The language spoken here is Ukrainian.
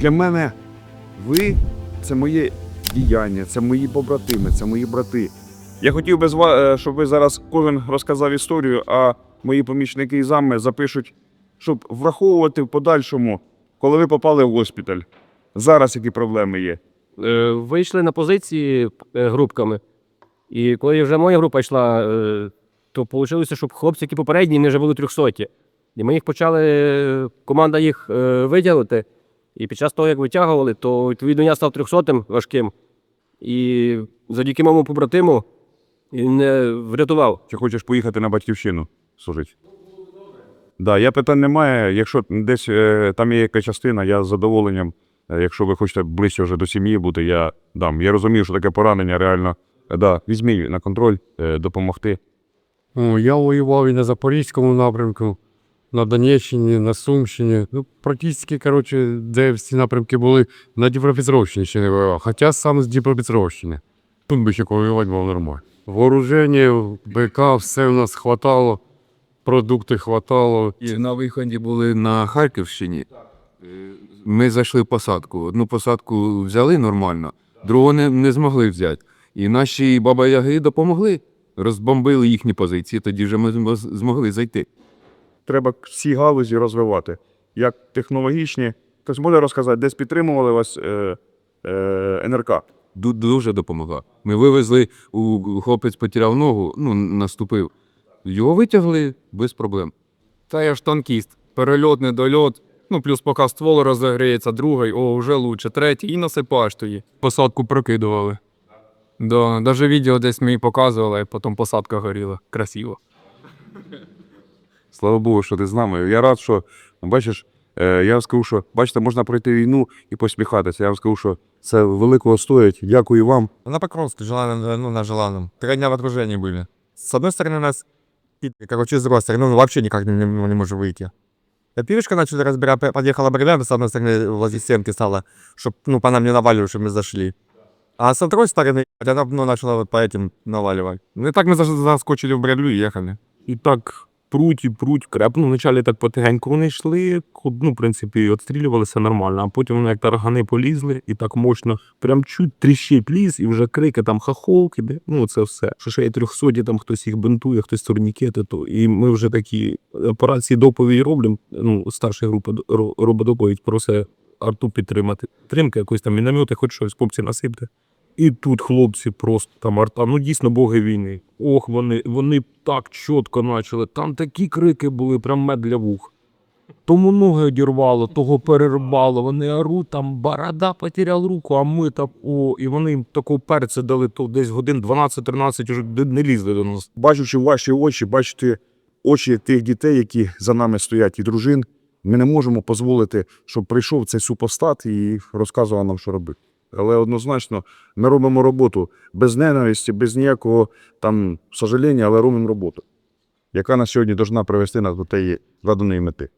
Для мене ви це моє діяння, це мої побратими, це мої брати. Я хотів би, е, щоб ви зараз кожен розказав історію, а мої помічники і зами запишуть, щоб враховувати в подальшому, коли ви попали в госпіталь. Зараз які проблеми є. Е, Вийшли на позиції е, групками. І коли вже моя група йшла, то вийшло, щоб хлопці, які попередні, вони вже були трьохсоті. І ми їх почали, команда їх витягувати. І під час того, як витягували, то відповідно я став трьохсотим важким. І завдяки моєму побратиму він мене врятував. Чи хочеш поїхати на батьківщину служити? Да, я питань немає. Якщо десь е, там є яка частина, я з задоволенням. е, Якщо ви хочете ближче вже до сім'ї бути, я дам. Я розумію, що таке поранення реально. Е, Да, візьміть на контроль, е, допомогти. О, Я воював і на Запорізькому напрямку, на Донеччині, на Сумщині. Ну, практично, коротше, де всі напрямки були, на Дніпропетровщині ще не воював. Хоча сам з Дніпропетровщини. Тут би ще воювати було нормально. Вооруження, БК, все у нас хватало, продукти хватало. І на виході були на Харківщині. Ми зайшли в посадку. Одну посадку взяли нормально, другу не, не змогли взяти. І наші баба-яги допомогли. Розбомбили їхні позиції, тоді вже ми змогли зайти. Треба всі галузі розвивати. Як технологічні. Хтось може розказати, десь підтримували вас е, е, НРК. Дуже допомогла. Ми вивезли, у хлопець потеряв ногу, ну, наступив. Його витягли без проблем. Та я ж танкіст. Перельот, недольот. Ну, плюс поки ствол розогріється, другий, о, вже лучше, третій, і насипаєш тоді. Посадку прокидували. Да, навіть відео десь мені показували, а потім посадка горіла. Красиво. Слава Богу, що ти з нами. Я рад, що бачиш, е, я вам скажу, що бачите, можна пройти війну і посміхатися. Я вам скажу, що це великого стоїть. Дякую вам. На Покровске, желанном, ну, на желанном. Три дня в окружении были. С одной стороны, нас, и, короче, с другой стороны, ну, вообще никак не, не, не можем выйти. А Пивишка начали разбирать, п- подъехала бригада, с одной стороны, возле стенки стала, чтобы, ну, по нам не наваливали, чтобы мы зашли. А с другой стороны, она, ну, начала вот по этим наваливать. Ну, и так мы заш- заскочили в бригаду и ехали. І так пруть і пруть, креп. Ну, вначалі так потихеньку вони йшли, ну, в принципі, відстрілювалися нормально, а потім вони як таргани полізли і так мощно, прям чуть тріщить ліз, і вже крики там хахолк іде. Ну, це все. Що ще є трьохсоті, там хтось їх бинтує, хтось турнікети, то. І ми вже такі операції доповіді робимо. Ну, старша група робить просить арту підтримати. Тримки, якось там міномети, хоч щось, хлопці насипте. І тут хлопці просто там арта, ну дійсно боги війни. Ох, вони, вони так чітко почали. Там такі крики були, прям мед для вух. Тому ноги одірвало, того перерубало, вони оруть, там борода потеряв руку, а ми так о, і вони їм такого перця дали, то десь годин 12-13 вже не- лізли до нас. Бачучи ваші очі, бачити очі тих дітей, які за нами стоять, і дружин, ми не можемо дозволити, щоб прийшов цей супостат і розказував нам, що робити. Але однозначно ми робимо роботу без ненависті, без ніякого там сожаління, але робимо роботу, яка на сьогодні повинна привести нас до тієї заданої мети.